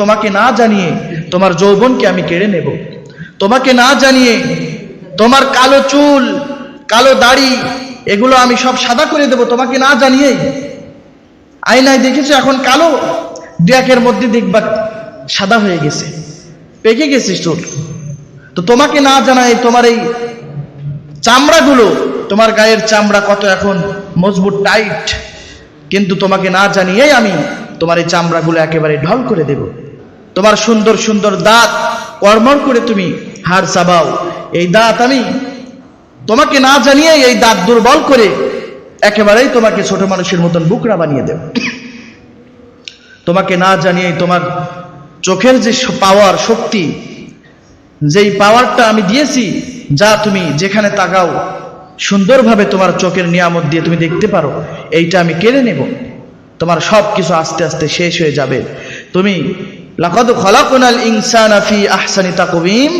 তোমাকে না জানিয়ে তোমার যৌবনকে আমি কেড়ে নেব। তোমাকে না জানিয়ে তোমার কালো চুল, কালো দাড়ি, এগুলো আমি সব সাদা করে দেব। তোমাকে না জানিয়েই। আয়নায় দেখেছ এখন কালো? দু একের মধ্যে দেখবা সাদা হয়ে গেছে। পেকে গেছিস চুল তো তোমাকে না জানাই তোমার এই চামড়াগুলো, তোমার গায়ের চামড়া কত এখন মজবুত, টাইট। কিন্তু তোমাকে না জানিয়েই আমি তোমার এই চামড়াগুলো একেবারে ঢল করে দেব। তোমার সুন্দর সুন্দর দাঁত কর্মর করে তুমি হাড় চাবাও। এই দাঁত আমি তোমাকে না জানিয়ে এই দাঁত দুর্বল করে একেবারেই তোমাকে ছোট মানুষের মতন বুকরা বানিয়ে দেব। তোমাকে না জানিয়ে তোমার চোখের যে পাওয়ার শক্তি, যেই পাওয়ারটা আমি দিয়েছি, যা তুমি যেখানে তাকাও, সুন্দরভাবে তোমার চোখের নিয়ামত দিয়ে তুমি দেখতে পারো, এইটা আমি কেড়ে নেব। তোমার সব কিছু আস্তে আস্তে শেষ হয়ে যাবে। তুমি ইনসানা ফি আহসানি তাকবীম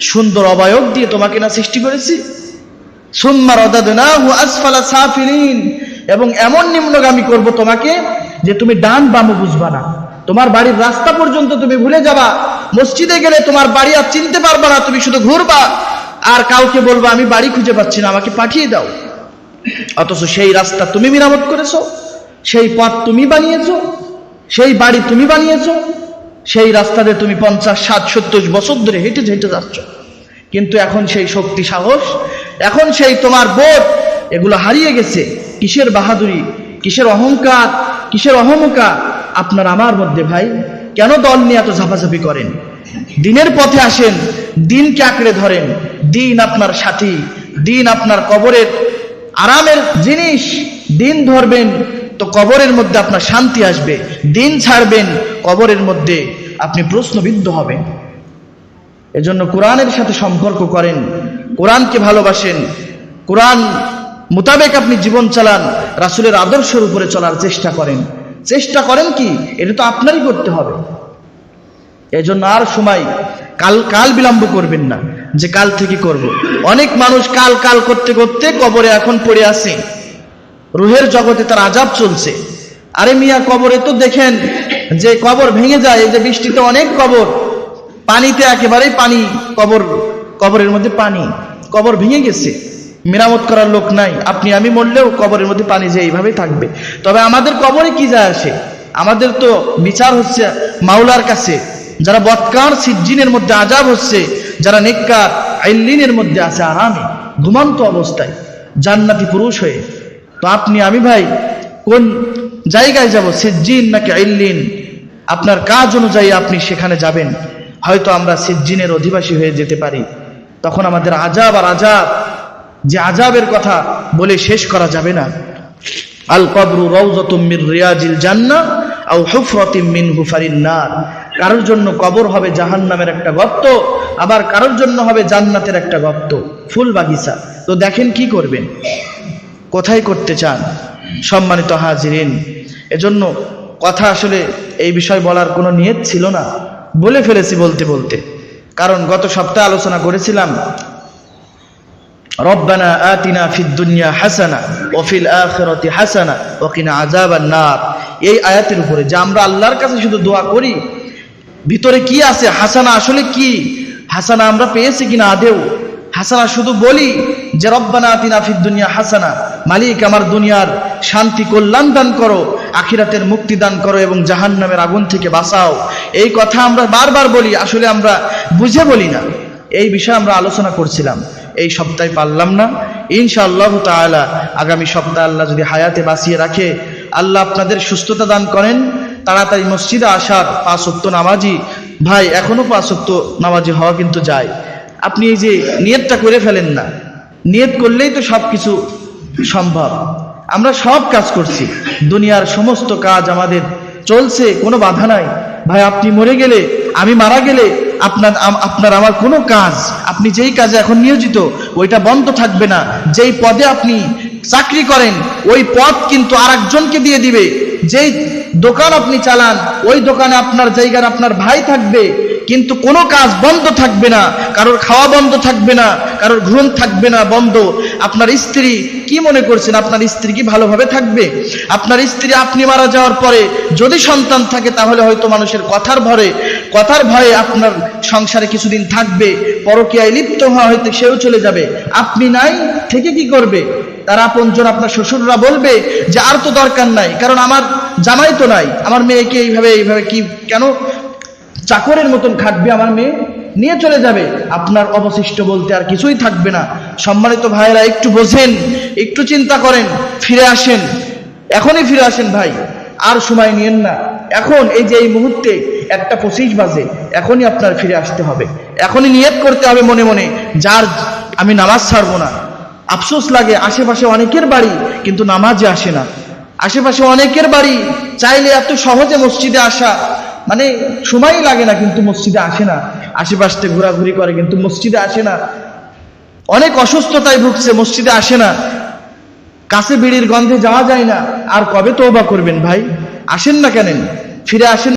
সুন্দর অবয়ব দিয়ে তোমাকে না সৃষ্টি করেছি। এবং এমন নিম্নগামী করব তোমাকে যে তুমি ডান বামও বুঝবা না। তোমার বাড়ির রাস্তা পর্যন্ত তুমি ভুলে যাবা। মসজিদে গেলে তোমার বাড়ি আর চিনতে পারবা না, তুমি শুধু ঘুরবা। আর কাউকে বলবা, আমি বাড়ি খুঁজে পাচ্ছি না, আমাকে পাঠিয়ে দাও। অথচ সেই রাস্তা তুমি মেরামত করেছ। সেই পথ তুমি বানিয়েছ, সেই বাড়ি তুমি বানিয়েছ, সেই রাস্তাতে তুমি পঞ্চাশ, ষাট, সত্তর বছর ধরে হেঁটে হেঁটে যাচ্ছ। কিন্তু এখন সেই শক্তি, সাহস, এখন সেই তোমার বোধ, এগুলো হারিয়ে গেছে। কিসের বাহাদুরি, কিসের অহংকার, কিসের অহমকা আপনার আমার মধ্যে ভাই, কেন দল নিয়ে এত ঝাপাঝাপি করেন? দিনের পথে আসেন, দিনকে আঁকড়ে ধরেন। দিন আপনার সাথী, দিন আপনার কবরের আরামের জিনিস। দিন ধরবেন তো কবরের মধ্যে আপনার শান্তি আসবে, দিন ছাড়বেন, কবরের মধ্যে আপনি প্রশ্নবিদ্ধ হবেন। এজন্য কোরআনের সাথে সম্পর্ক করেন, কোরআনকে ভালোবাসেন, কোরআন মোতাবেক আপনি জীবন চালান, রাসুলের আদর্শের উপরে চলার চেষ্টা করেন। চেষ্টা করেন কি? এটা তো আপনারই করতে হবে। এজন্য আর সময় কাল কাল বিলম্ব করবেন না, যে কাল থেকে করব। অনেক মানুষ কাল কাল করতে করতে কবরে এখন পড়ে আছে। রুহের জগতে তার আজাব চলছে। আরে মিয়া কবরে তো দেখেন যে কবর ভেঙে যায়, এই যে বৃষ্টিতে অনেক কবর, পানিতে একেবারেই পানি, কবর, কবরের মধ্যে পানি, কবর ভেঙে গেছে। মেরামত করার লোক নাই, আপনি আমি মরলেও কবরের মধ্যে পানি যে এইভাবেই থাকবে। তবে আমাদের কবরে কি যায় আসে? আমাদের তো বিচার হচ্ছে মাওলার কাছে, যারা বৎকার সিজ্জিনের মধ্যে আজাব হচ্ছে, যারা নেককার, আইল্লিনের মধ্যে আছে আরামে, ঘুমান্ত অবস্থায়, জান্নাতি পুরুষ হয়ে। তো আপনি, আমি ভাই, কোন জায়গায় যাব? সিজ্জিন নাকি আইল্লিন আপনার কাজ অনুযায়ী আপনি সেখানে যাবেন। হয়তো আমরা সিজ্জিনের অধিবাসী হয়ে যেতে পারি। তখন আমাদের আজাব আর আজাব যে আজাবের কথা বলে শেষ করা যাবে না। আল কবরু রৌজতুম মির রিয়াজিল জান্নাহ আও হুফরাতিম মিন হুফারিন নার কারোর জন্য কবর হবে জাহান্নামের একটা গর্ত, আবার কারোর জন্য হবে জান্নাতের একটা গর্ত। ফুল বাগিচা। তো দেখেন কি করবেন? কোথায় করতে চান? সম্মানিত হাজিরিন, এজন্য কথা আসলে এই বিষয় বলার কোনো নিয়ত ছিল না। বলে ফেলেছি বলতে বলতে। কারণ গত সপ্তাহে আলোচনা করেছিলাম, রব্বানা আতিনা দুনিয়া হাসানা ও ফিল আখিরাতি হাসানা ও কিনা আযাবান নার। এই আয়াতের উপরে যে আমরা আল্লাহর কাছে শুধু দোয়া করি, ভিতরে কি আছে? হাসানা আসলে কি? হাসানা আমরা পেয়েছি কিনা আদেও? হাসানা শুধু বলি যে রব্বানা ফিদ দুনিয়া হাসানা, মালিক আমার দুনিয়ার শান্তি কল্যাণ দান করো, আখিরাতের মুক্তি দান করো এবং জাহান নামের আগুন থেকে বাঁচাও। এই কথা আমরা বারবার বলি, আসলে আমরা বুঝে বলি না। এই বিষয়ে আমরা আলোচনা করছিলাম। এই সপ্তাহে পারলাম না। ইনশাআল্লাহ তাআলা আগামী সপ্তাহে আল্লাহ যদি হায়াতে বাঁচিয়ে রাখে, আল্লাহ আপনাদের সুস্থতা দান করেন। তাড়াতাড়ি মসজিদে আসার পাঁচ নামাজি। ভাই, এখনও পাঁচ নামাজি হওয়া কিন্তু যায়। আপনি এই যে নিয়তটা করে ফেলেন না। নিয়ত করলেই তো সব কিছু সম্ভব। আমরা সব কাজ করছি। দুনিয়ার সমস্ত কাজ আমাদের চলছে, কোনো বাধা নাই। ভাই, আপনি মরে গেলে, আমি মারা গেলে আপনার আপনার আমার কোনো কাজ, আপনি যেই কাজে এখন নিয়োজিত, ওইটা বন্ধ থাকবে না। যেই পদে আপনি চাকরি করেন, ওই পদ কিন্তু আরেকজনকে দিয়ে দিবে। যেই দোকান আপনি চালান, ওই দোকানে আপনার জায়গার আপনার ভাই থাকবে কিন্তু কোনো কাজ বন্ধ থাকবে না, কারোর খাওয়া বন্ধ থাকবে না, কারোর ঘুম থাকবে না বন্ধ। আপনার স্ত্রী কি মনে করছেন? আপনার স্ত্রী কি ভালোভাবে থাকবে? আপনার স্ত্রী আপনি মারা যাওয়ার পরে যদি সন্তান থাকে তাহলে হয়তো মানুষের কথার ভরে, কথার ভয়ে আপনার সংসারে কিছুদিন থাকবে পরকীয়ায় লিপ্ত হওয়া হয়তো সেও চলে যাবে। আপনি নাই, থেকে কি করবে? তার আপনজন আপনার শ্বশুররা বলবে যে আর তো দরকার নাই, কারণ আমার জামাই তো নাই, আমার মেয়েকে এইভাবে এইভাবে কি, কেন? চাকরের মতন খাটবে আমার মেয়ে, নিয়ে চলে যাবে। আপনার অবশিষ্ট বলতে আর কিছুই থাকবে না। সম্মানিত ভাইয়েরা, একটু বোঝেন, একটু চিন্তা করেন, ফিরে আসেন। এখনই ফিরে আসেন ভাই, আর সময় নিয়েন না। এখন এই যে এই মুহূর্তে একটা পঁচিশ বাজে, এখনই আপনার ফিরে আসতে হবে। এখনই নিয়ত করতে হবে মনে মনে, যার আমি নামাজ ছাড়বো না। আফসোস লাগে, আশেপাশে অনেকের বাড়ি, কিন্তু নামাজে আসে না। আশেপাশে অনেকের বাড়ি, চাইলে এত সহজে মসজিদে আসা মানে সময় লাগে না কিন্তু মসজিদে আসে না। আশেপাশে ঘোরাঘুরি করে কিন্তু মসজিদে আসে না। অনেক অসুস্থতায় ভুগছে, মসজিদে আসে না। কাছে বিড়ির গন্ধে যাওয়া যায় না। আর কবে তওবা করবেন ভাই? আসেন না কেন? ফিরে আসেন